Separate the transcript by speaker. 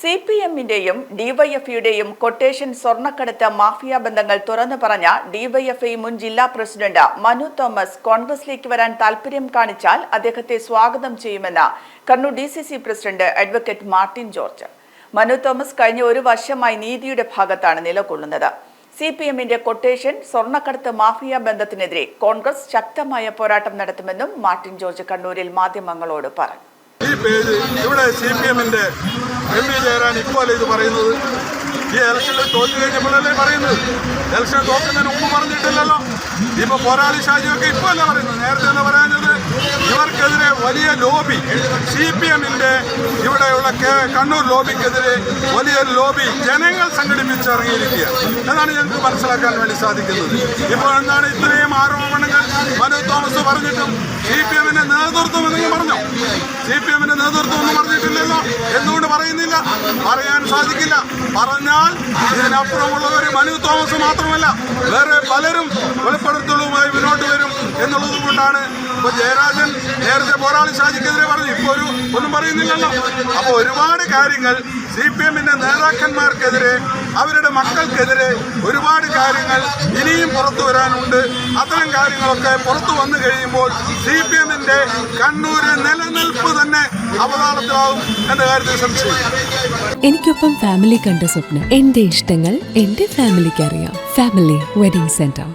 Speaker 1: C P എമ്മിന്റെയും ഡിവൈഎഫ്ഐയുടെയും quotation സ്വർണക്കടത്ത് മാഫിയ ബന്ധങ്ങൾ തുറന്നു പറഞ്ഞ ഡിവൈഎഫ്ഐ മുൻ ജില്ലാ പ്രസിഡന്റ് മനു തോമസ് കോൺഗ്രസിലേക്ക് വരാൻ താൽപര്യം കാണിച്ചാൽ അദ്ദേഹത്തെ സ്വാഗതം ചെയ്യുമെന്ന് Kannur D C C president advocate Martin George. Manu Thomas കഴിഞ്ഞ ഒരു വർഷമായി നീതിയുടെ ഭാഗത്താണ് നിലകൊള്ളുന്നത്. സി പി എമ്മിന്റെ കൊട്ടേഷൻ സ്വർണക്കടത്ത് മാഫിയ ബന്ധത്തിനെതിരെ കോൺഗ്രസ് ശക്തമായ പോരാട്ടം നടത്തുമെന്നും മാർട്ടിൻ ജോർജ് കണ്ണൂരിൽ മാധ്യമങ്ങളോട് പറഞ്ഞു.
Speaker 2: ഈ ഇപ്പോൾ അല്ലേ ഇത് പറയുന്നത്? ഈ ഇലക്ഷനിൽ തോറ്റു കഴിഞ്ഞപ്പോഴല്ലേ പറയുന്നത്? ഇലക്ഷൻ തോക്കുന്നതിന് മുമ്പ് പറഞ്ഞിട്ടില്ലല്ലോ. ഇപ്പൊ പോരാളി ഷാജിയൊക്കെ ഇപ്പോൾ അല്ല പറയുന്നത്? നേരത്തെ എന്താ പറയുന്നത് ഇവർക്കെതിരെ വലിയ ലോബി സി പി എമ്മിന്റെ ഇവിടെയുള്ള കണ്ണൂർ ലോബിക്കെതിരെ വലിയൊരു ലോബി ജനങ്ങൾ സംഘടിപ്പിച്ചിറങ്ങിയിരിക്കുക എന്നാണ് ഞങ്ങൾക്ക് മനസ്സിലാക്കാൻ വേണ്ടി സാധിക്കുന്നത്. ഇപ്പോൾ എന്താണ് ഇത്രയും ആരോപണങ്ങൾ മനു തോമസ് പറഞ്ഞിട്ടും സി പി എമ്മിന്റെ നേതൃത്വം എന്തെങ്കിലും പറഞ്ഞോ സി പി എമ്മിന്റെ നേതൃത്വം ഒന്നും പറഞ്ഞിട്ടില്ലല്ലോ എന്തുകൊണ്ട് പറയുന്നില്ല? പറയാൻ സാധിക്കില്ല. പറഞ്ഞാൽ ഇതിനപ്പുറമുള്ളവർ മനു തോമസ് മാത്രമല്ല വേറെ പലരും വെളിപ്പെടുത്തലുമായി മുന്നോട്ട് വരും എന്നുള്ളത് കൊണ്ടാണ് ഇപ്പൊ ജയരാജൻ നേരത്തെ പോരാളി ഷാജിക്കെതിരെ പറഞ്ഞു. ഇപ്പൊ ഒരു ഒന്നും പറയുന്നില്ലല്ലോ. അപ്പൊ ഒരുപാട് കാര്യങ്ങൾ സി പി എമ്മിന്റെ നേതാക്കന്മാർക്കെതിരെ അവരുടെ മക്കൾക്കെതിരെ ഒരുപാട് കാര്യങ്ങൾ ഇനിയും പുറത്തു വരാനുണ്ട്. അത്തരം കാര്യങ്ങളൊക്കെ പുറത്തു വന്നു കഴിയുമ്പോൾ സി പി എമ്മിന്റെ കണ്ണൂര് നിലനിൽപ്പ് തന്നെ അവതാളത്തിലാവും എന്ന കാര്യത്തിൽ സംശയം
Speaker 3: എനിക്കൊപ്പം ഫാമിലി കണ്ട സ്വപ്നം. എന്റെ ഇഷ്ടങ്ങൾ എന്റെ ഫാമിലിക്ക് അറിയാം. Family wedding centre